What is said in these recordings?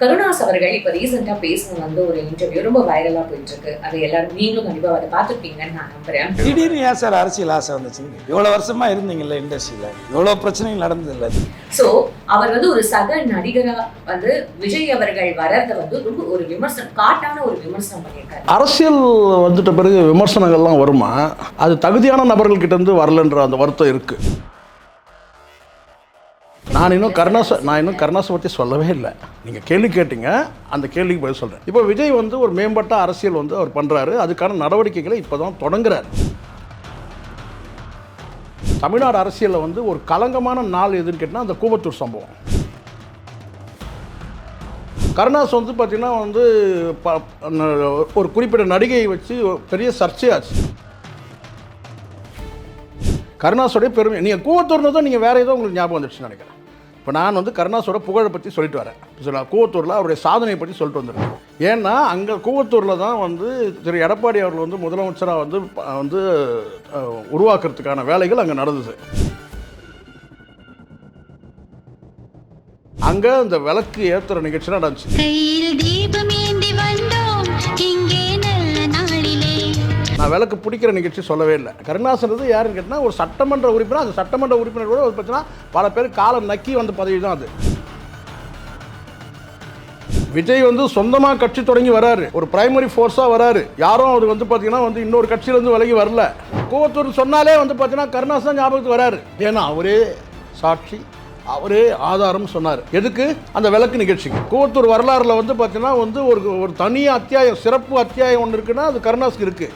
கருணாஸ் அவர்கள் இப்ப ரீசெண்டா பேசின வந்து ஒரு இன்டர்வியூ ரொம்ப வைரலா போயிட்டு இருக்கு அதை எல்லாரும் நீங்களும் கண்டிப்பா அதை பார்த்துருப்பீங்கன்னு நான் நம்புறேன். திடீர்னு ஏன் சார் அரசியல் ஆசை வந்துச்சு? இவ்வளோ வருஷமா இருந்தீங்கல்ல இண்டஸ்ட்ரியில் இவ்வளோ பிரச்சனைகள் நடந்ததில்ல. சோ அவர் வந்து ஒரு சக நடிகரா வந்து விஜய் அவர்கள் வர்றத வந்து ரொம்ப ஒரு விமர்சனம் காட்டான ஒரு விமர்சனம் பண்ணியிருக்காரு. அரசியல் வந்துட்ட பிறகு விமர்சனங்கள்லாம் வருமா? அது தகுதியான நபர்கள்கிட்ட இருந்து வரலன்ற அந்த வருத்தம் இருக்கு. நான் இன்னும் கருணாச நான் இன்னும் கருணாசை பற்றி சொல்லவே இல்லை. நீங்கள் கேள்வி கேட்டீங்க அந்த கேள்விக்கு பதில் சொல்கிறேன் இப்போ விஜய் வந்து ஒரு மேம்பட்ட அரசியல் வந்து அவர் பண்ணுறாரு அதுக்கான நடவடிக்கைகளை இப்போ தான் தொடங்குறாரு. தமிழ்நாடு அரசியலில் வந்து ஒரு களங்கமான நாள் எதுன்னு கேட்டால் அந்த கூவத்தூர் சம்பவம். கருணாஸ் வந்து பார்த்தீங்கன்னா வந்து ப- ஒரு குறிப்பிட்ட நடிகையை வச்சு பெரிய சர்ச்சையாச்சு. கருணாஸோடைய பெருமை. நீங்கள் கூவத்தூர்னு தான் நீங்கள் வேறு ஏதோ உங்களுக்கு ஞாபகம் வந்துடுச்சுன்னு நினைக்கிறேன். இப்போ நான் வந்து கருணாஸோட புகழை பற்றி சொல்லிட்டு வரேன். சொல்ல கூவத்தூரில் அவருடைய சாதனையை பற்றி சொல்லிட்டு வந்துருக்கேன். ஏன்னா அங்கே கூவத்தூரில் தான் வந்து திரு எடப்பாடி அவர்கள் வந்து முதலமைச்சராக வந்து ப- வந்து உருவாக்குறதுக்கான வேலைகள் அங்கே நடந்தது. அங்கே இந்த விளக்கு ஏற்றுற நிகழ்ச்சி நடந்துச்சு. விளக்கு பிடிக்கிற நிகழ்ச்சி சொல்லவே இல்லை. கருணாசன்றது யாருன்னு கேட்டால் ஒரு சட்டமன்ற உறுப்பினர் அந்த சட்டமன்ற உறுப்பினர் கூட ஒரு பார்த்தீங்கன்னா பல பேர் காலம் நக்கி வந்த பதவி தான் அது. விஜய் வந்து சொந்தமாக கட்சி தொடங்கி வராரு. ஒரு பிரைமரி ஃபோர்ஸாக வராரு. யாரும் அவர் வந்து பார்த்தீங்கன்னா வந்து இன்னொரு கட்சியிலேருந்து விலகி வரல. கூவத்தூர் சொன்னாலே வந்து பார்த்தீங்கன்னா கருணாசன் தான் ஞாபகத்துக்கு வராரு. ஏன்னா அவரே சாட்சி. அவரே ஆதாரம் சொன்னார். எதுக்கு? அந்த விளக்கு நிகழ்ச்சிக்கு. கூவத்தூர் வரலாறுல வந்து பார்த்தீங்கன்னா வந்து ஒரு ஒரு தனி அத்தியாயம் சிறப்பு அத்தியாயம் ஒன்று இருக்குன்னா அது கருணாஸ்க்கு இருக்கு.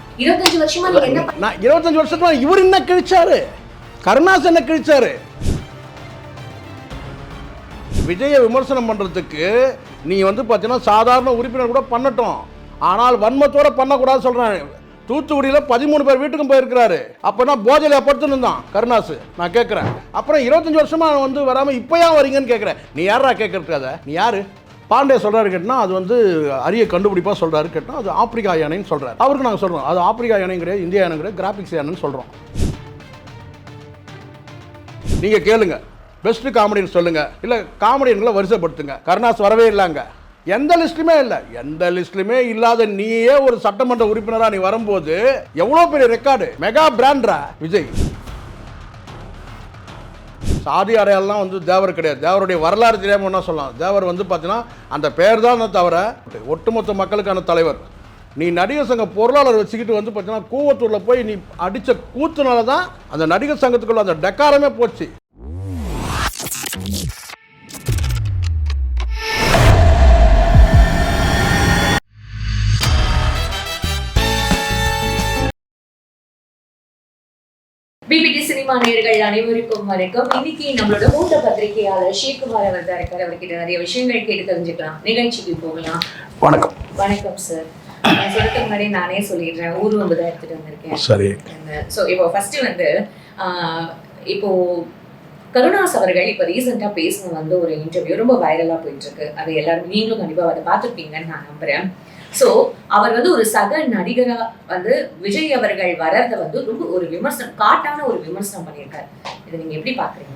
நான் இருபத்தஞ்சு வருஷத்துல இவர் என்ன கிழிச்சாரு? கருணாஸ் என்ன கிழிச்சாரு? விஜயை விமர்சனம் பண்றதுக்கு நீ வந்து பார்த்தீங்கன்னா சாதாரண உறுப்பினர் கூட பண்ணட்டும். ஆனால் வன்மத்தோட பண்ணக்கூடாது சொல்றேன் தூத்துக்குடியில் பதிமூணு பேர் வீட்டுக்கும் போயிருக்கிறாரு. அப்போனா போஜலையா படுத்துன்னு இருந்தான் கருணாசு. நான் கேட்குறேன் அப்புறம் இருபத்தஞ்சி வருஷமாக வந்து வராமல் இப்போ ஏன் வரீங்கன்னு கேட்குறேன் நீ யாரா கேட்கறதுக்காத நீ யார்? பாண்டே சொல்கிறாரு கேட்டால் அது வந்து அரிய கண்டுபிடிப்பாக சொல்கிறாரு கேட்டால் அது ஆப்பிரிக்கா யானைன்னு சொல்கிறார் அவருக்கு நாங்கள் சொல்கிறோம் அது ஆப்பிரிக்கா யானை கிடையாது இந்தியா யானை கிடையாது கிராபிக்ஸ் யானைன்னு சொல்கிறோம் நீங்கள் கேளுங்க. பெஸ்ட்டு காமெடின்னு சொல்லுங்கள் இல்லை காமெடியன்களை வரிசைப்படுத்துங்க. கருணாஸ் வரவே இல்லைங்க எந்த லிஸ்ட்டுமே இல்லை. எந்த லிஸ்ட்லையுமே இல்லாத நீயே ஒரு சட்டமன்ற உறுப்பினராக நீ வரும்போது எவ்வளோ பெரிய ரெக்கார்டு? மெகா பிராண்ட்ரா? விஜய். சாதி அடையாளம்லாம் வந்து தேவர் கிடையாது. தேவருடைய வரலாறு தெரியாமல் என்ன சொல்லலாம். தேவர் வந்து பார்த்தீங்கன்னா அந்த பேர் தான் தவிர ஒட்டுமொத்த மக்களுக்கான தலைவர். நீ நடிகர் சங்க பொருளாளர் வச்சுக்கிட்டு வந்து பார்த்தீங்கன்னா கூவத்தூரில் போய் நீ அடித்த கூத்துனால தான் அந்த நடிகர் சங்கத்துக்குள்ள அந்த டெக்காரமே போச்சு. நேயர்கள் அனைவருக்கும் வணக்கம். இன்னைக்கு நம்மளோட மூத்த பத்திரிகையாளர் ஸ்ரீகுமார் அவர் தான் இருக்காரு. அவர்கிட்ட நிறைய விஷயங்கள் கேட்டு தெரிஞ்சுக்கலாம். நிகழ்ச்சிக்கு போகலாம். வணக்கம். வணக்கம் சார் நான் சொல்றதுக்கு முன்னாடி நானே சொல்லிடுறேன். ஊர்வம்பு தான் எடுத்துட்டு வந்திருக்கேன். சரி. ஸோ இப்போ ஃபர்ஸ்ட் வந்து இப்போ கருணாஸ் அவர்கள் இப்போ ரீசெண்டாக பேசின வந்து ஒரு இன்டர்வியூ ரொம்ப வைரலா போயிட்டு இருக்கு. அதை எல்லாரும் நீங்களும் கண்டிப்பா அதை பார்த்துருப்பீங்கன்னு நான் நம்புறேன். ஸோ அவர் வந்து ஒரு சக நடிகரா வந்து விஜய் அவர்கள் வர்றத வந்து ரொம்ப ஒரு விமர்சனம் காட்டான ஒரு விமர்சனம் பண்ணியிருக்காரு. இதை நீங்க எப்படி பாக்குறீங்க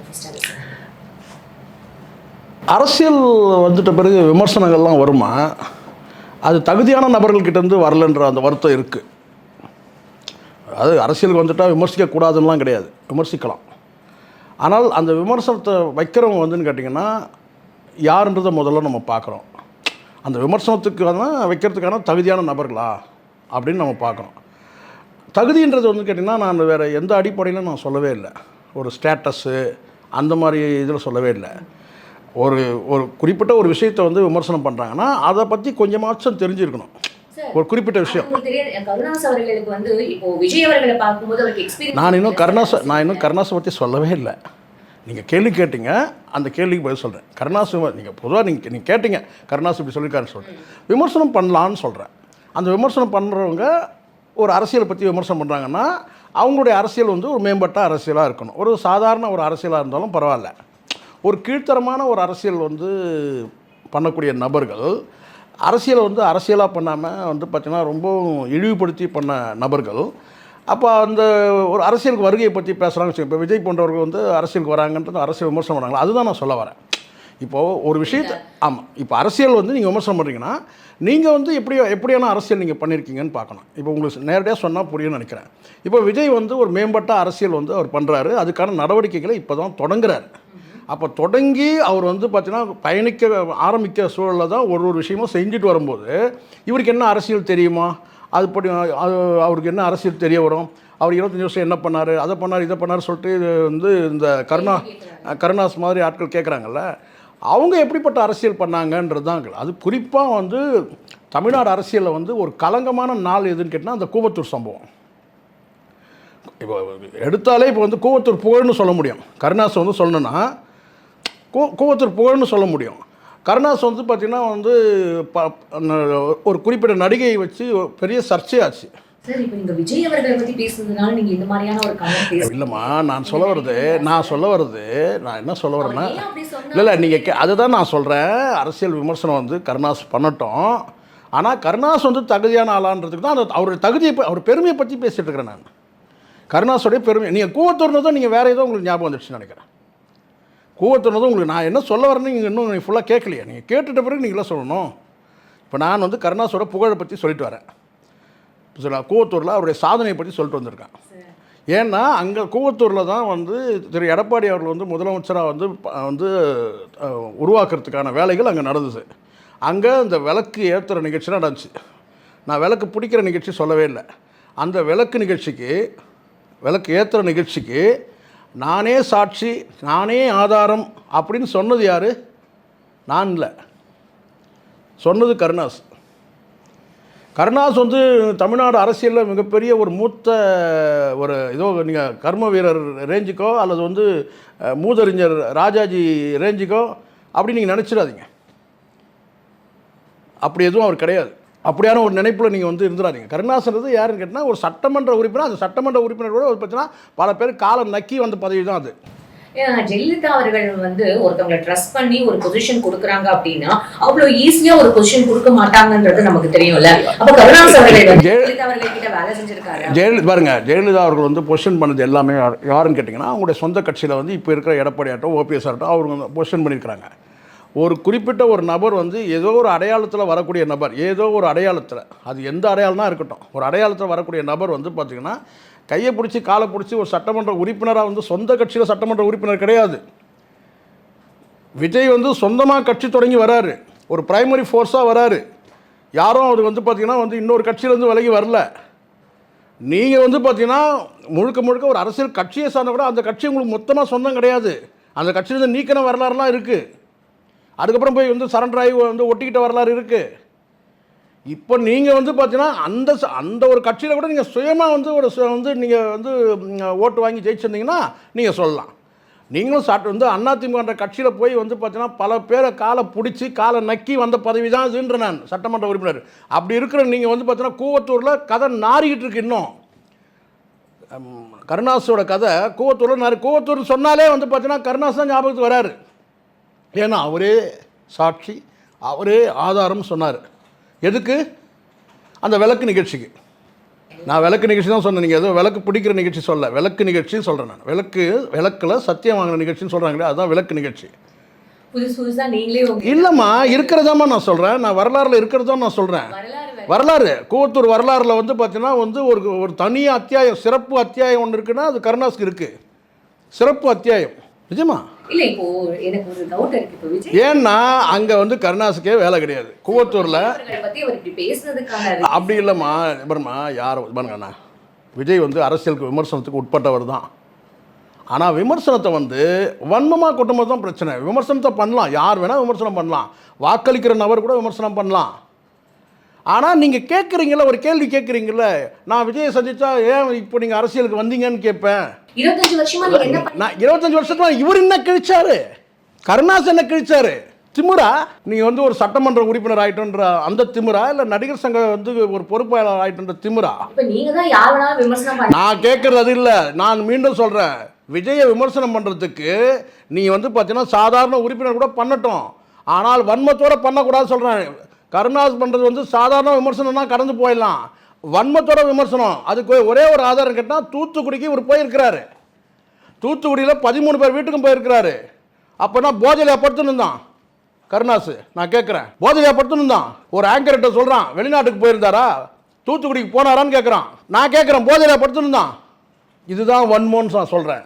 அரசியல் வந்துட்ட பிறகு விமர்சனங்கள்லாம் வருமா? அது தகுதியான நபர்கள்கிட்டருந்து வரலன்ற அந்த வருத்தம் இருக்குது அது அரசியலுக்கு வந்துட்டால் விமர்சிக்கக்கூடாதுன்னெலாம் கிடையாது. விமர்சிக்கலாம். ஆனால் அந்த விமர்சனத்தை வைக்கிறவங்க வந்துன்னு கேட்டிங்கன்னா யாருன்றதை முதல்ல நம்ம பார்க்குறோம். அந்த விமர்சனத்துக்கான வைக்கிறதுக்கான தகுதியான நபர்களா? அப்படின்னு நம்ம பார்க்குறோம் தகுதின்றது வந்து கேட்டிங்கன்னா நான் வேறு எந்த அடிப்படையிலும் நான் சொல்லவே இல்லை. ஒரு ஸ்டேட்டஸ்ஸு அந்த மாதிரி இதில் சொல்லவே இல்லை. ஒரு ஒரு குறிப்பிட்ட ஒரு விஷயத்தை வந்து விமர்சனம் பண்ணுறாங்கன்னா அதை பற்றி கொஞ்சமாச்சும் தெரிஞ்சிருக்கணும். சார், ஒரு குறிப்பிட்ட விஷயம். நான் இன்னும் கருணாசை நான் இன்னும் கருணாசை பற்றி சொல்லவே இல்லை. நீங்கள் கேள்வி கேட்டீங்க அந்த கேள்விக்கு பதில் சொல்கிறேன் கருணாசு நீங்கள் பொதுவாக நீங்கள் நீங்கள் கேட்டீங்க கருணாசு இப்படி சொல்லியிருக்காருன்னு சொல்கிறேன் விமர்சனம் பண்ணலான்னு சொல்கிறேன் அந்த விமர்சனம் பண்ணுறவங்க ஒரு அரசியலை பற்றி விமர்சனம் பண்ணுறாங்கன்னா அவங்களுடைய அரசியல் வந்து ஒரு மேம்பட்ட அரசியலாக இருக்கணும். ஒரு சாதாரண ஒரு அரசியலாக இருந்தாலும் பரவாயில்ல. ஒரு கீழ்த்தரமான ஒரு அரசியல் வந்து பண்ணக்கூடிய நபர்கள் அரசியலை வந்து அரசியலாக பண்ணாமல் வந்து பார்த்திங்கன்னா ரொம்பவும் இழிவுபடுத்தி பண்ண நபர்கள் அப்போ அந்த ஒரு அரசியலுக்கு வருகையை பற்றி பேசுகிறாங்க இப்போ விஜய் போன்றவர்கள் வந்து அரசியலுக்கு வராங்கன்றது அரசியல் விமர்சனம் வராங்களா அதுதான் நான் சொல்ல வரேன். இப்போது ஒரு விஷயத்தை ஆமாம் இப்போ அரசியல் வந்து நீங்கள் விமர்சனம் பண்ணுறீங்கன்னா நீங்கள் வந்து எப்படி எப்படியான அரசியல் நீங்கள் பண்ணியிருக்கீங்கன்னு பார்க்கணும். இப்போ உங்களுக்கு நேரடியாக சொன்னால் புரியும்னு நினைக்கிறேன். இப்போ விஜய் வந்து ஒரு மேம்பட்ட அரசியல் வந்து அவர் பண்ணுறாரு அதுக்கான நடவடிக்கைகளை இப்போ தான் தொடங்குறாரு. அப்போ தொடங்கி அவர் வந்து பார்த்தீங்கன்னா பயணிக்க ஆரம்பிக்க சூழலில் தான் ஒரு ஒரு விஷயமும் செஞ்சுட்டு வரும்போது இவருக்கு என்ன அரசியல் தெரியுமா? அது படி அது அவருக்கு என்ன அரசியல் தெரிய வரும்? அவர் இருபத்தஞ்சி வருஷம் என்ன பண்ணார்? அதை பண்ணார் இதை பண்ணார் சொல்லிட்டு இது வந்து இந்த கருணா கருணாஸ் மாதிரி ஆட்கள் கேட்குறாங்கல்ல அவங்க எப்படிப்பட்ட அரசியல் பண்ணாங்கன்றது தான் அது குறிப்பாக வந்து தமிழ்நாடு அரசியலில் வந்து ஒரு கலங்கமான நாள் எதுன்னு கேட்டால் அந்த கூவத்தூர் சம்பவம். இப்போ எடுத்தாலே இப்போ வந்து கூவத்தூர் புகழ்னு சொல்ல முடியும். கருணாஸ் வந்து சொல்லணும்னா கூ கூவத்தூர் புகழ்னு சொல்ல முடியும். கருணாஸ் வந்து பார்த்திங்கன்னா வந்து ஒரு குறிப்பிட்ட நடிகையை வச்சு பெரிய சர்ச்சையாச்சு. இல்லைம்மா நான் சொல்ல வர்றது நான் சொல்ல வர்றது நான் என்ன சொல்ல வரேன்னா இல்லை இல்லை நீங்கள் அதுதான் நான் சொல்கிறேன் அரசியல் விமர்சனம் வந்து கருணாஸ் பண்ணட்டும். ஆனால் கருணாஸ் வந்து தகுதியான ஆளான்றதுக்கு தான் அந்த அவருடைய தகுதியை அவர் பெருமையை பற்றி பேசிகிட்டு இருக்கிறேன் நான். கருணாஸோடைய பெருமை நீங்கள் கூவத்தூர்னதும் நீங்கள் வேறு ஏதோ உங்களுக்கு ஞாபகம் வந்துடுச்சுன்னு நினைக்கிறேன். கூவத்தூர்னதும் உங்களுக்கு நான் என்ன சொல்ல வரேன்னு நீங்கள் இன்னும் நீங்கள் ஃபுல்லாக கேட்கலையே. நீங்கள் கேட்டுட்ட பிறகு நீங்களே சொல்லணும்? இப்போ நான் வந்து கருணாஸோட புகழை பற்றி சொல்லிட்டு வரேன். சரிங்களா கூவத்தூரில் அவருடைய சாதனையை பற்றி சொல்லிட்டு வந்திருக்கேன். ஏன்னா அங்கே கூவத்தூரில் தான் வந்து திரு எடப்பாடி அவர்கள் வந்து முதலமைச்சராக வந்து வந்து உருவாக்குறதுக்கான வேலைகள் அங்கே நடந்தது. அங்கே இந்த விளக்கு ஏற்றுற நிகழ்ச்சி நடந்துச்சு. நான் விளக்கு பிடிக்கிற நிகழ்ச்சி சொல்லவே இல்லை. அந்த விளக்கு நிகழ்ச்சிக்கு விளக்கு ஏற்றுற நிகழ்ச்சிக்கு நானே சாட்சி நானே ஆதாரம் அப்படின்னு சொன்னது யார்? நான் இல்லை. சொன்னது கருணாஸ். கருணாஸ் வந்து தமிழ்நாடு அரசியலில் மிகப்பெரிய ஒரு மூத்த ஒரு ஏதோ நீங்கள் கர்ம வீரர் ரேஞ்சுக்கோ அல்லது வந்து மூதறிஞர் ராஜாஜி ரேஞ்சுக்கோ அப்படி நீங்கள் நினச்சிடாதீங்க. அப்படி எதுவும் அவர் கிடையாது. அப்படியான ஒரு நினைப்பில் நீங்கள் வந்து இருந்துடாதீங்க கருணாசன்றது யாருன்னு கேட்டால் ஒரு சட்டமன்ற உறுப்பினர் அந்த சட்டமன்ற உறுப்பினர் கூட பார்த்தீங்கன்னா பல பேர் காலம் நக்கி வந்த பதவி தான் அது. ஜெயலலிதா அவர்கள் வந்து ஒருத்தவங்களை ட்ரஸ்ட் பண்ணி ஒரு பொசிஷன் கொடுக்குறாங்க அப்படின்னா அவ்வளவு ஈஸியா ஒரு பொசிஷன் கொடுக்க மாட்டாங்கன்றது நமக்கு தெரியும்ல. அப்ப கருணாஸ் அவர்கள் ஜெயலலிதா அவர்கள் கிட்ட வேலை செஞ்சிருக்காரு? ஜெயலலிதா பாருங்க ஜெயலலிதா அவர்கள் வந்து பொசிஷன் பண்ணது எல்லாமே யார் யாருன்னு கேட்டிங்கன்னா அவங்களுடைய சொந்த கட்சியில் வந்து இப்போ இருக்கிற எடப்பாடி ஆகட்டும் ஓபிஎஸ் ஆகட்டும் அவங்க பொசிஷன் பண்ணியிருக்கிறாங்க. ஒரு குறிப்பிட்ட ஒரு நபர் வந்து ஏதோ ஒரு அடையாளத்தில் வரக்கூடிய நபர் ஏதோ ஒரு அடையாளத்தில் அது எந்த அடையாளம்னா இருக்கட்டும். ஒரு அடையாளத்தில் வரக்கூடிய நபர் வந்து பார்த்திங்கன்னா கையை பிடிச்சி காலை பிடிச்சி ஒரு சட்டமன்ற உறுப்பினராக வந்து சொந்த கட்சியில் சட்டமன்ற உறுப்பினர் கிடையாது. விஜய் வந்து சொந்தமாக கட்சி தொடங்கி வராரு. ஒரு பிரைமரி ஃபோர்ஸாக வராரு. யாரும் அவர் வந்து பார்த்திங்கன்னா வந்து இன்னொரு கட்சியிலேருந்து விலகி வரல. நீங்கள் வந்து பார்த்தீங்கன்னா முழுக்க முழுக்க ஒரு அரசியல் கட்சியை சார்ந்த கூட அந்த கட்சி உங்களுக்கு மொத்தமாக சொந்தம் கிடையாது. அந்த கட்சியிலேருந்து நீக்கின வரலாறுலாம் இருக்குது அதுக்கப்புறம் போய் வந்து சரண்டர் ஆகி வந்து ஒட்டிக்கிட்ட வரலாறு இருக்குது இப்போ நீங்கள் வந்து பார்த்தீங்கன்னா அந்த ச- அந்த ஒரு கட்சியில் கூட நீங்கள் சுயமாக வந்து ஒரு வந்து நீங்கள் வந்து ஓட்டு வாங்கி ஜெயிச்சிருந்தீங்கன்னா நீங்கள் சொல்லலாம். நீங்களும் சாட் வந்து அதிமுகன்ற கட்சியில் போய் வந்து பார்த்தீங்கன்னா பல பேரை காலை பிடிச்சி காலை நக்கி வந்த பதவி தான் இதுன்ற நான் சட்டமன்ற உறுப்பினர். அப்படி இருக்கிற நீங்கள் வந்து பார்த்தீங்கன்னா கூவத்தூரில் கதை நாறிக்கிட்டு இருக்கு இன்னும். கருணாசோட கருணாஸோட கதை கூவத்தூரில் நாரி கூவத்தூர் சொன்னாலே வந்து பார்த்தீங்கன்னா கருணாஸ் தான் ஞாபகத்துக்கு வராரு. ஏன்னா அவரே சாட்சி அவரே ஆதாரம் சொன்னார். எதுக்கு? அந்த விளக்கு நிகழ்ச்சிக்கு. நான் விளக்கு நிகழ்ச்சி தான் சொன்னேன். நீங்கள் ஏதோ விளக்கு பிடிக்கிற நிகழ்ச்சி சொல்ல விளக்கு நிகழ்ச்சி சொல்கிறேன் நான். விளக்கு விளக்கில் சத்தியம் வாங்கின நிகழ்ச்சின்னு சொல்கிறாங்களே அதுதான் விளக்கு நிகழ்ச்சி. இல்லைம்மா இருக்கிறதாம்மா நான் சொல்கிறேன் நான் வரலாறுல இருக்கிறதா நான் சொல்கிறேன். வரலாறு கூவத்தூர் வரலாறுல வந்து பார்த்தீங்கன்னா வந்து ஒரு ஒரு தனி அத்தியாயம் சிறப்பு அத்தியாயம் ஒன்று இருக்குன்னா அது கருணாஸ்க்கு இருக்குது சிறப்பு அத்தியாயம். நிஜமா? இல்ல இப்போ எனக்கு ஒரு டவுட் இருக்கு. இப்போ விஜய் ஏன்னா அங்கே வந்து கருணாஸுக்கே வேலை கிடையாது. கூவத்தூரில் பத்தி அவர் இப்படி பேசுனதுக்கான அப்படி இல்லைம்மா பாரும்மா யார் பாருங்கண்ணா விஜய் வந்து அரசியலுக்கு விமர்சனத்துக்கு உட்பட்டவர் தான். ஆனால் விமர்சனத்தை வந்து வன்மமாக கொட்டும்போது தான் பிரச்சனை. விமர்சனத்தை பண்ணலாம். யார் வேணால் விமர்சனம் பண்ணலாம். வாக்களிக்கிற நபர் கூட விமர்சனம் பண்ணலாம். ஆனால் நீங்கள் கேட்குறீங்கள ஒரு கேள்வி கேட்குறீங்கள நான் விஜயை சந்திச்சா ஏன் இப்போ நீங்கள் அரசியலுக்கு வந்தீங்கன்னு கேட்பேன். நான் இருபத்தஞ்சு வருஷத்துல இவர் என்ன கிழிச்சாரு? கருணாஸ் என்ன கிழிச்சாரு? திமுறா? நீங்கள் வந்து ஒரு சட்டமன்ற உறுப்பினர் ஆயிட்டுன்ற அந்த திமுறா? இல்லை நடிகர் சங்க வந்து ஒரு பொறுப்பாளர் ஆயிட்டுன்ற பண்ண நான் கேட்குறது அது இல்லை. நான் மீண்டும் சொல்கிறேன் விஜயை விமர்சனம் பண்ணுறதுக்கு நீ வந்து பார்த்தீங்கன்னா சாதாரண உறுப்பினர் கூட பண்ணட்டும். ஆனால் வன்மத்தோட பண்ணக்கூடாது சொல்கிறேன் கருணாஸ் பண்ணுறது வந்து சாதாரண விமர்சனம்னா கடந்து போயிடலாம். வன்மத்தோட விமர்சனம். அதுக்கு ஒரே ஒரு ஆதாரம் கேட்டால் தூத்துக்குடிக்கு இவர் போயிருக்கிறாரு. தூத்துக்குடியில் பதிமூணு பேர் வீட்டுக்கும் போயிருக்கிறாரு. அப்போனா போதையில் படுத்துன்னு இருந்தான் நான் கேட்குறேன் போதையா படுத்துன்னு தான் ஒரு ஆங்கர்கிட்ட சொல்கிறான் வெளிநாட்டுக்கு போயிருந்தாரா? தூத்துக்குடிக்கு போனாரான்னு கேட்குறான் நான் கேட்குறேன் போதையா படுத்துன்னு தான் இதுதான் வன்மோன்னு நான் சொல்கிறேன்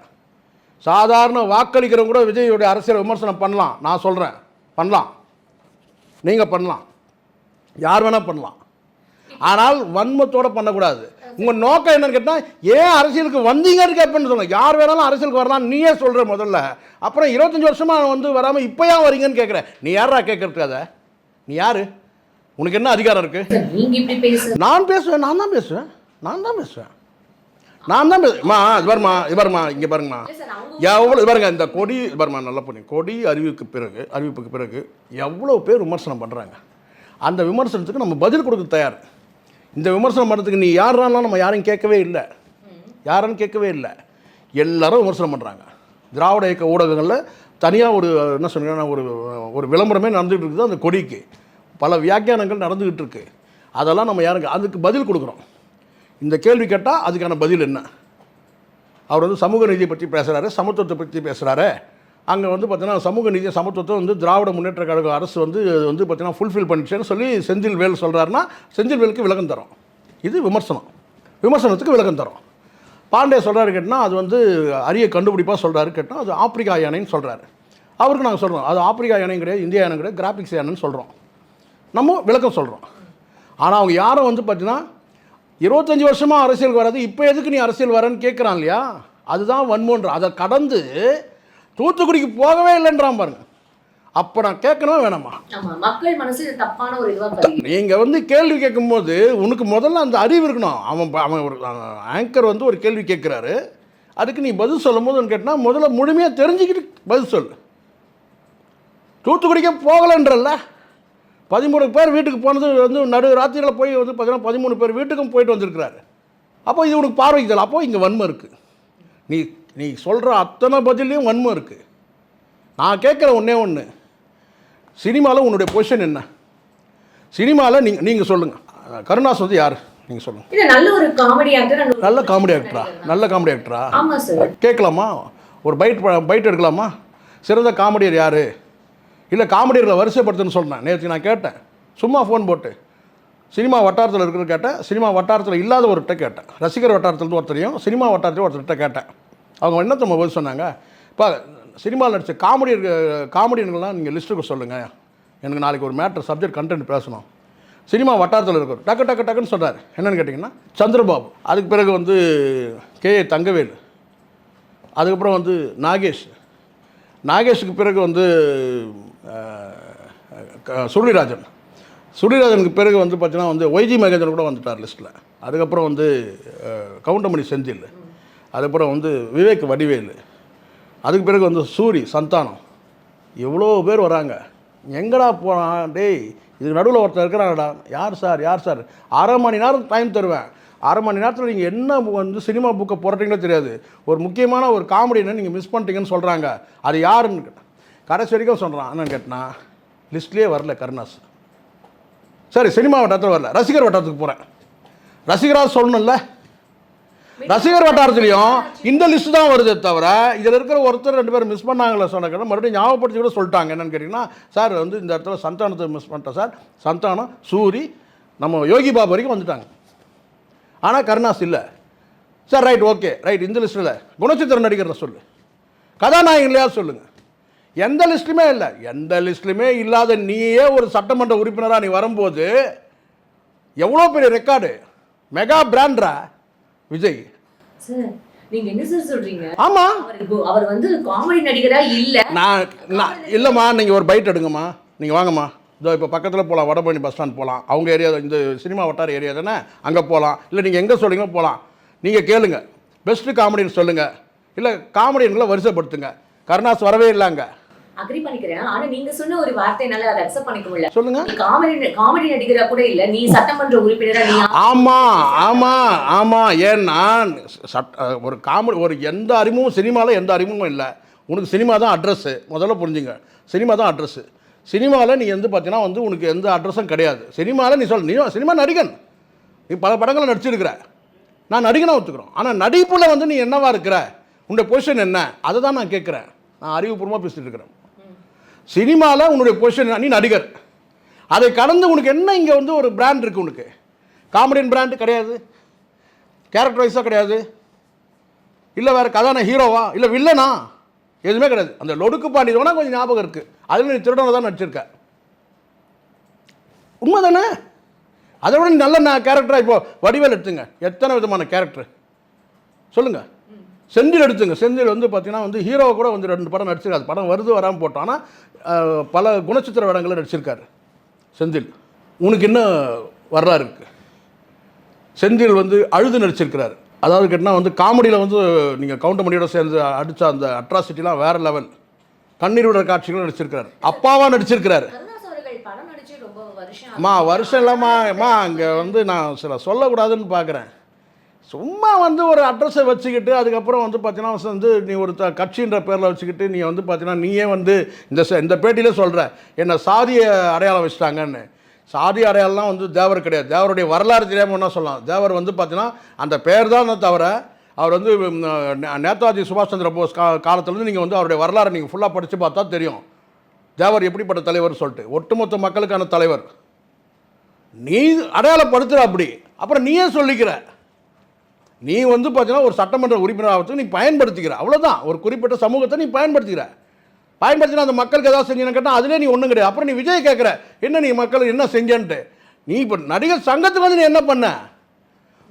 சாதாரண வாக்களிக்கிறவங்க கூட விஜயோடைய அரசியல் விமர்சனம் பண்ணலாம். நான் சொல்கிறேன் பண்ணலாம். நீங்கள் பண்ணலாம். யார் வேணால் பண்ணலாம். ஆனால் வன்மத்தோட பண்ணக்கூடாது. உங்கள் நோக்கம் என்னன்னு கேட்டால் ஏன் அரசியலுக்கு வந்தீங்கன்னு கேட்பேன்னு சொல்லுங்க. யார் வேணாலும் அரசியலுக்கு வரலாம் நீயே சொல்கிற முதல்ல. அப்புறம் இருபத்தஞ்சி வருஷமாக வந்து வராமல் இப்போ ஏன் வரீங்கன்னு கேட்குறேன் நீ யாரா கேட்கறதுக்கு அதை? நீ யார்? உனக்கு என்ன அதிகாரம் இருக்குது நான் பேசுவேன் நான் தான் பேசுவேன் நான் தான் பேசுவேன். நான் தான் பேசுமா இது பாருமா இது பாருமா இங்கே பாருங்கம்மா. எவ்வளோ இது பாருங்க இந்த கொடி இது பாருமா நல்லா பண்ணி. கொடி அறிவிப்புக்கு பிறகு அறிவிப்புக்கு பிறகு எவ்வளோ பேர் விமர்சனம் பண்ணுறாங்க அந்த விமர்சனத்துக்கு நம்ம பதில் கொடுக்க தயார். இந்த விமர்சனம் பண்ணுறதுக்கு நீ யாராலாம் நம்ம யாரையும் கேட்கவே இல்லை. யாருன்னு கேட்கவே இல்லை. எல்லாரும் விமர்சனம் பண்ணுறாங்க திராவிட இயக்க ஊடகங்களில் தனியாக ஒரு என்ன சொல்கிறேன்னா ஒரு ஒரு விளம்பரமே நடந்துகிட்டு இருக்குது அந்த கொடிக்கு. பல வியாக்கியானங்கள் நடந்துக்கிட்டு இருக்கு. அதெல்லாம் நம்ம யாருக்கு அதுக்கு பதில் கொடுக்குறோம். இந்த கேள்வி கேட்டால் அதுக்கான பதில் என்ன? அவர் வந்து சமூக நீதியை பற்றி பேசுகிறாரு சமத்துவத்தை பற்றி பேசுகிறாரு அங்கே வந்து பார்த்தீங்கன்னா சமூக நீதி சமத்துவத்தை வந்து திராவிட முன்னேற்ற கழக அரசு வந்து வந்து பார்த்தீங்கன்னா ஃபுல்ஃபில் பண்ணிச்சேன்னு சொல்லி செந்தில் வேல் சொல்கிறாருன்னா செந்தில் வேலுக்கு விளக்கம் தரும். இது விமர்சனம். விமர்சனத்துக்கு விளக்கம் தரும். பாண்டே சொல்கிறாரு கேட்டால் அது வந்து அரிய கண்டுபிடிப்பாக சொல்கிறாரு கேட்டால் அது ஆப்பிரிக்கா யானைன்னு சொல்கிறாரு அவருக்கு நாங்கள் சொல்கிறோம் அது ஆப்பிரிக்கா யானையும் கிடையாது இந்தியா யானை கிடையாது கிராபிக்ஸ் யானைன்னு சொல்கிறோம் நம்ம விளக்கம் சொல்கிறோம் ஆனால் அவங்க யாரும் வந்து பார்த்தீங்கன்னா இருபத்தஞ்சி வருஷமாக அரசியல் வராது இப்போ எதுக்கு நீ அரசியல் வரேன்னு கேட்குறான் இல்லையா? அதுதான் வன்மோன்ற அதை கடந்து தூத்துக்குடிக்கு போகவே இல்லைன்றான் பாருங்க. அப்போ நான் கேட்கணுமா வேணாமா? மக்கள் மனசு தப்பான ஒரு இதுவா பதிவு நீங்கள் வந்து கேள்வி கேட்கும்போது உனக்கு முதல்ல அந்த அறிவு இருக்கணும். அவன் அவன் ஒரு ஆங்கர் வந்து ஒரு கேள்வி கேட்குறாரு. அதுக்கு நீ பதில் சொல்லும் போது கேட்டால் முதல்ல முழுமையாக தெரிஞ்சுக்கிட்டு பதில் சொல்லு. தூத்துக்குடிக்கே போகலைன்றல்ல. பதிமூணு பேர் வீட்டுக்கு போனது வந்து நடு ராத்திரியில் போய் வந்து பார்த்தீங்கன்னா பதிமூணு பேர் வீட்டுக்கும் போயிட்டு வந்திருக்கிறாரு. அப்போ இது உனக்கு பார்வைக்கு தெரியல. அப்போ இங்கே வன்மம் இருக்குது நீ நீ சொல்கிற அத்தனை பதிலையும் வன்மம் இருக்குது நான் கேட்குற ஒன்றே ஒன்று சினிமாவில் உன்னுடைய பொசிஷன் என்ன? சினிமாவில் நீங்கள் நீங்கள் சொல்லுங்கள் கருணாஸ் வந்து யார் நீங்கள் சொல்லுங்கள் நல்ல ஒரு காமெடி ஆக்டர் நல்ல காமெடி ஆக்டரா நல்ல காமெடி ஆக்டரா கேட்கலாமா? ஒரு பைட் பைட் எடுக்கலாமா? சிறந்த காமெடியர் யார்? இல்லை காமெடியர்களை வரிசைப்படுத்துன்னு சொன்னேன். நேற்று நான் கேட்டேன். சும்மா ஃபோன் போட்டு. சினிமா வட்டாரத்தில் இருக்கிறது கேட்டேன். சினிமா வட்டாரத்தில் இல்லாத ஒருத்த கேட்டேன். ரசிகர் வட்டாரத்தில் ஒருத்தரையும் சினிமா வட்டாரத்தையும் ஒருத்தர்கிட்ட கேட்டேன். அவங்க என்ன நம்ம பதில் சொன்னாங்க? இப்போ சினிமாவில் நடித்த காமெடி காமெடியன்கள்லாம் நீங்கள் லிஸ்ட்டுக்கு சொல்லுங்கள் எனக்கு நாளைக்கு ஒரு மேட்ரு சப்ஜெக்ட் கண்டென்ட் பேசணும். சினிமா வட்டாரத்தில் இருக்கிற டக்கு டக்கு டக்குன்னு சொல்கிறார் என்னென்னு கேட்டிங்கன்னா சந்திரபாபு. அதுக்கு பிறகு வந்து கே. தங்கவேல். அதுக்கப்புறம் வந்து நாகேஷ். நாகேஷுக்கு பிறகு வந்து க- சுருளிராஜன். சுருளிராஜனுக்கு பிறகு வந்து பார்த்தீங்கன்னா வந்து ஒய்ஜி மகேந்திரன் கூட வந்துட்டார் லிஸ்ட்டில் அதுக்கப்புறம் வந்து கவுண்டமணி செந்தில். அதுக்கப்புறம் வந்து விவேக் வடிவேலு. அதுக்கு பிறகு வந்து சூரி சந்தானம். எவ்வளோ பேர் வராங்க. எங்கடா போகிறான் டேய் இதுக்கு நடுவில் ஒருத்தர் இருக்கிறாங்கடா. யார் சார்? யார் சார்? அரை மணி நேரம் டைம் தருவேன். அரை மணி நேரத்தில் நீங்கள் என்ன வந்து சினிமா புக்கை புரட்டிங்களோ தெரியாது. ஒரு முக்கியமான ஒரு காமெடியை நீங்கள் மிஸ் பண்ணிட்டீங்கன்னு சொல்கிறாங்க அது யாருன்னு கேட்டேன் கடைசி வரைக்கும் சொல்கிறான் என்னன்னு கேட்டினா லிஸ்ட்லேயே வரல கருணாஸ். சரி சினிமா வட்டாரத்தில் வரல. ரசிகர் வட்டாரத்துக்கு போகிறேன் ரசிகராக சொல்லணும்ல? ரசிகர் வட்டாரத்துலையும் இந்த லிஸ்ட் தான் வருதே தவிர இதில் இருக்கிற ஒருத்தர் ரெண்டு பேர் மிஸ் பண்ணாங்களே சொன்னாங்க மறுபடியும் ஞாபகப்படுத்தி கூட சொல்லிட்டாங்க. என்னன்னு கேட்டிங்கன்னா சார் வந்து இந்த இடத்துல சந்தானத்தை மிஸ் பண்ணிட்டேன் சார். சந்தானம் சூரி நம்ம யோகி பாபு வரைக்கும் வந்துட்டாங்க. ஆனால் கருணாஸ் இல்லை. சார் ரைட் ஓகே ரைட் இந்த லிஸ்ட்டில் குணச்சித்திர நடிக்கிறத சொல்லு. கதாநாயகன் இல்லையா சொல்லுங்கள் எந்த லிஸ்ட்டுமே இல்லை. எந்த லிஸ்ட்லையுமே இல்லாத நீயே ஒரு சட்டமன்ற உறுப்பினராக நீ வரும்போது எவ்வளோ பெரிய ரெக்கார்டு மெகா பிராண்ட்ரா விஜய். நீங்க என்ன சார் சொல்றீங்க? ஆமாம் அவர் இப்போ- அவர் வந்து காமெடி நடிகரா இல்ல? நான் இல்லைம்மா நீங்கள் ஒரு பைட் எடுங்கம்மா. நீங்கள் வாங்கம்மா. இதோ இப்போ பக்கத்தில் போகலாம் வடபழனி பஸ் ஸ்டாண்ட் போகலாம் அவங்க ஏரியா இந்த சினிமா வட்டார ஏரியா தானே? அங்கே போகலாம் இல்லை நீங்கள் எங்கே சொல்கிறீங்களோ போகலாம் நீங்கள் கேளுங்க. பெஸ்ட்டு காமெடின்னு சொல்லுங்கள் இல்லை காமெடியன்களை வரிசைப்படுத்துங்க. கருணாஸ் வரவே இல்லைங்க அக்ரி பண்ணிக்கிறேன். ஆனா நீங்க சொன்ன ஒரு வார்த்தைனால அதை அக்செப்ட் பண்ணிக்க முடியல. சொல்லுங்க. காமெடி காமெடி நடிகரா கூட இல்ல. நீ சட்டமன்ற உறுப்பினரா நீ ஆமாம் ஆமாம் ஆமாம் ஏன்னா ஒரு காமெடி ஒரு எந்த அறிமுகம் சினிமாவில் எந்த அறிமுகமும் இல்லை. உனக்கு சினிமா தான் அட்ரஸ்ஸு முதல்ல புரிஞ்சுங்க. சினிமா தான் அட்ரஸ்ஸு சினிமாவில் நீ வந்து பார்த்தீங்கன்னா வந்து உனக்கு எந்த அட்ரஸும் கிடையாது. சினிமாவில் நீ சொல் நீ சினிமா நடிகன். நீ பல படங்களை நடிச்சிருக்கிற. நான் நடிகனாக ஒத்துக்கிறோம். ஆனால் நடிப்பில் வந்து நீ என்னவா இருக்கிற? உன்னுடைய பொசிஷன் என்ன? அதை தான் நான் கேட்குறேன் நான் அறிவுபூர்வமாக பேசிட்டு இருக்கிறேன். சினிமாவில் உன்னுடைய பொசிஷன் நீ நடிகர். அதை கடந்து உனக்கு என்ன இங்கே வந்து ஒரு பிராண்ட் இருக்குது உனக்கு? காமெடியன் பிராண்டு கிடையாது. கேரக்டர் வைஸாக கிடையாது. இல்லை வேறு கதான ஹீரோவா இல்லை வில்லனா எதுவுமே கிடையாது. அந்த லொடுக்கு பாண்டி கொஞ்சம் ஞாபகம் இருக்குது அதில் நீ திருடனை தான் நடிச்சிருக்க. உண்மை தானே அதை விட நல்ல நான் கேரக்டராக இப்போது வடிவேல் எடுத்துங்க. எத்தனை விதமான கேரக்டர் சொல்லுங்கள் செந்தில் எடுத்துங்க. செந்தில் வந்து பார்த்தீங்கன்னா வந்து ஹீரோவை கூட வந்து ரெண்டு படம் நடிச்சிருக்காரு. படம் வருது வராமல் போட்டோம். ஆனால் பல குணச்சித்திர வேடங்களில் நடிச்சிருக்காரு செந்தில். உனக்கு என்ன வரலாறு இருக்குது செந்தில் வந்து அழுது நடிச்சிருக்கிறார். அதாவது கேட்டால் வந்து காமெடியில் வந்து நீங்கள் கவுண்டமணியோட சேர்ந்து அடித்த அந்த அட்ராசிட்டிலாம் வேறு லெவல் கண்ணீர் விடுற காட்சிகளும் நடிச்சிருக்கிறார். அப்பாவாக நடிச்சிருக்கிறார். அம்மா வருஷம் இல்லைம்மா. அம்மா அங்கே வந்து நான் சில சொல்லக்கூடாதுன்னு பார்க்குறேன் சும்மா வந்து ஒரு அட்ரஸை வச்சுக்கிட்டு அதுக்கப்புறம் வந்து பார்த்தீங்கன்னா வந்து நீ ஒரு த கட்சின்ற பேரில் வச்சுக்கிட்டு நீ வந்து பார்த்தீங்கன்னா நீயே வந்து இந்த ச- இந்த பேட்டியில் சொல்கிற என்னை சாதியை அடையாளம் வச்சுட்டாங்கன்னு. சாதி அடையாளம்லாம் வந்து தேவர் கிடையாது. தேவருடைய வரலாறு தெரியாமல் என்ன சொல்லலாம்? தேவர் வந்து பார்த்தீங்கன்னா அந்த பேர் தான் தவிர அவர் வந்து நேதாஜி சுபாஷ் சந்திர போஸ் கா காலத்துலேருந்து நீங்கள் வந்து அவருடைய வரலாறு நீங்கள் ஃபுல்லாக படித்து பார்த்தா தெரியும். தேவர் எப்படிப்பட்ட தலைவர் சொல்லிட்டு. ஒட்டுமொத்த மக்களுக்கான தலைவர். நீ அடையாளப்படுத்துகிற அப்படி. அப்புறம் நீயே சொல்லிக்கிற. நீ வந்து பார்த்தீங்கன்னா ஒரு சட்டமன்ற உறுப்பினர் நீ பயன்படுத்திக்கிற. அவ்வளோதான் ஒரு குறிப்பிட்ட சமூகத்தை நீ பயன்படுத்திக்கிற. பயன்படுத்தினா அந்த மக்களுக்கு ஏதாவது செஞ்சேன்னு கேட்டால் அதிலே நீ ஒன்றும் கிடையாது. அப்புறம் நீ விஜய் கேட்குற என்ன நீ மக்கள் என்ன செஞ்சேன்ட்டு? நீ இப்போ நடிகர் சங்கத்துக்கு வந்து நீ என்ன பண்ண?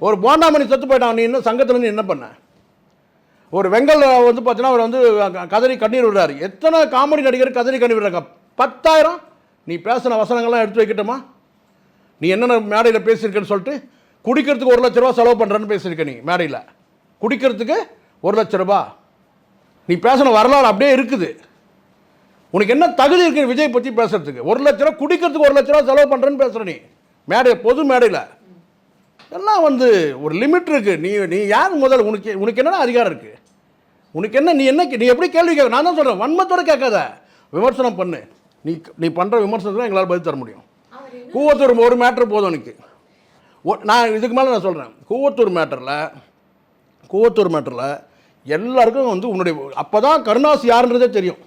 ஒரு போண்டாமணி செத்து போயிட்டான் நீ என்ன சங்கத்தில் நீ என்ன பண்ண? ஒரு வெங்கல் வந்து பார்த்தீங்கன்னா அவர் வந்து கதறி கண்ணீர் விடுறாரு. எத்தனை காமெடி நடிகர் கதறி கண்ணீர் விடுறாங்க? பத்தாயிரம்? நீ பேசின வசனங்கள்லாம் எடுத்து வைக்கட்டுமா? நீ என்னென்ன மேடையில் பேசியிருக்கேன்னு சொல்லிட்டு குடிக்கிறதுக்கு ஒரு லட்ச ரூபா செலவு பண்ணுறேன்னு பேசியிருக்க நீ மேடையில். குடிக்கிறதுக்கு ஒரு லட்ச ரூபா. நீ பேசின வரலாறு அப்படியே இருக்குது. உனக்கு என்ன தகுதி இருக்குது விஜய் பற்றி பேசுறதுக்கு? ஒரு லட்ச ரூபா குடிக்கிறதுக்கு ஒரு லட்ச ரூபா செலவு பண்ணுறேன்னு பேசுகிற நீ. மேடை பொது மேடையில். எல்லாம் வந்து ஒரு லிமிட் இருக்குது நீ நீ யார் முதல்ல உனக்கு உனக்கு என்னென்ன அதிகாரம் இருக்குது உனக்கு என்ன நீ என்ன நீ எப்படி கேள்வி கேட்க நான் தான் சொல்கிறேன் வன்மத்தோட கேட்காத. விமர்சனம் பண்ணு. நீ நீ பண்ணுற விமர்சனத்தில் எங்களால் பதில் தர முடியும். கூவத்தூர் ஒரு மேட்ரு போதும் எனக்கு நான் இதுக்கு மேலே நான் சொல்கிறேன் கூவத்தூர் மேட்டரில் கூவத்தூர் மேட்டரில் எல்லாருக்கும் வந்து உன்னுடைய அப்போ தான் கருணாஸ் யாருன்றதே தெரியும்.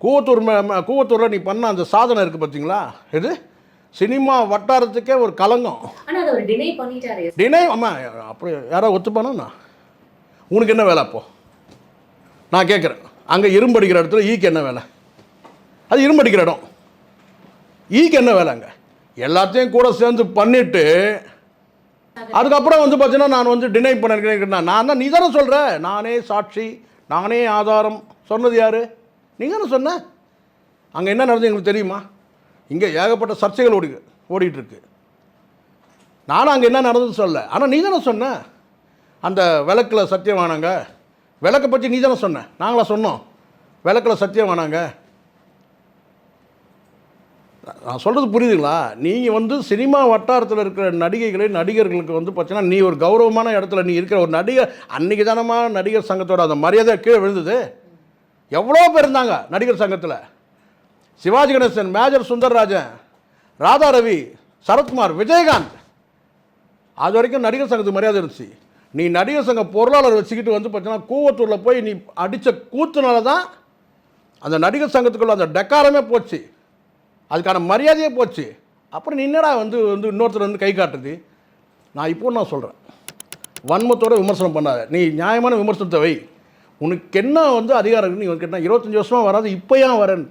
கூவத்தூர் கூவத்தூரில் நீ பண்ண அந்த சாதனை இருக்குது பார்த்தீங்களா இது சினிமா வட்டாரத்துக்கே ஒரு அவர் டினை அம்மா அப்புறம் யாரோ ஒத்துப்பானா? உனக்கு என்ன வேலை அப்போ? நான் கேட்குறேன் அங்கே இரும்படிக்கிற இடத்துல ஈக்கு என்ன வேலை? அது இரும்படிக்கிற இடம். ஈக்கு என்ன வேலை அங்கே? எல்லாத்தையும் கூட சேர்ந்து பண்ணிவிட்டு அதுக்கப்புறம் வந்து பார்த்தீங்கன்னா நான் வந்து டினை பண்ணிருக்கேன் நான் தான் நீ தானே சொல்கிற நானே சாட்சி நானே ஆதாரம். சொன்னது யார்? நீங்கள் தானே சொன்ன? அங்கே என்ன நடந்தது எங்களுக்கு தெரியுமா? இங்கே ஏகப்பட்ட சர்ச்சைகள் ஓடி ஓடிட்டுருக்கு நானும் அங்கே என்ன நடந்ததுன்னு சொல்ல ஆனால் நீ தானே சொன்ன? அந்த விளக்கில் சத்தியம் வேணாங்க விளக்கை பற்றி நீ தானே சொன்ன? நாங்களாம் சொன்னோம். விளக்கில் சத்தியம் வேணாங்க நான் சொல்கிறது புரியுதுங்களா? நீங்கள் வந்து சினிமா வட்டாரத்தில் இருக்கிற நடிகைகளை நடிகர்களுக்கு வந்து பார்த்தீங்கன்னா நீ ஒரு கௌரவமான இடத்துல நீ இருக்கிற ஒரு நடிகர் அன்றைக்கி தானமாக நடிகர் சங்கத்தோட அந்த மரியாதை கீழே விழுந்தது? எவ்வளோ பேர் இருந்தாங்க நடிகர் சங்கத்தில்? சிவாஜி கணேசன் மேஜர் சுந்தரராஜன் ராதா ரவி சரத்குமார் விஜயகாந்த். அது வரைக்கும் நடிகர் சங்கத்துக்கு மரியாதை இருந்துச்சு. நீ நடிகர் சங்க பொருளாளர் வச்சுக்கிட்டு வந்து பார்த்தீங்கன்னா கூவத்தூரில் போய் நீ அடித்த கூத்துனால தான் அந்த நடிகர் சங்கத்துக்குள்ள அந்த டெக்காரமே போச்சு. அதுக்கான மரியாதையே போச்சு. அப்புறம் நீ என்னடா வந்து வந்து இன்னொருத்தர் வந்து கை காட்டுது? நான் இப்போ நான் சொல்கிறேன் வன்மத்தோட விமர்சனம் பண்ணாத. நீ நியாயமான விமர்சனத்தை வை. உனக்கு என்ன வந்து அதிகாரம் இருக்குன்னு நீ வந்து கேட்டால் இருபத்தஞ்சி வருஷமாக வராது இப்போ ஏன் வரேன்.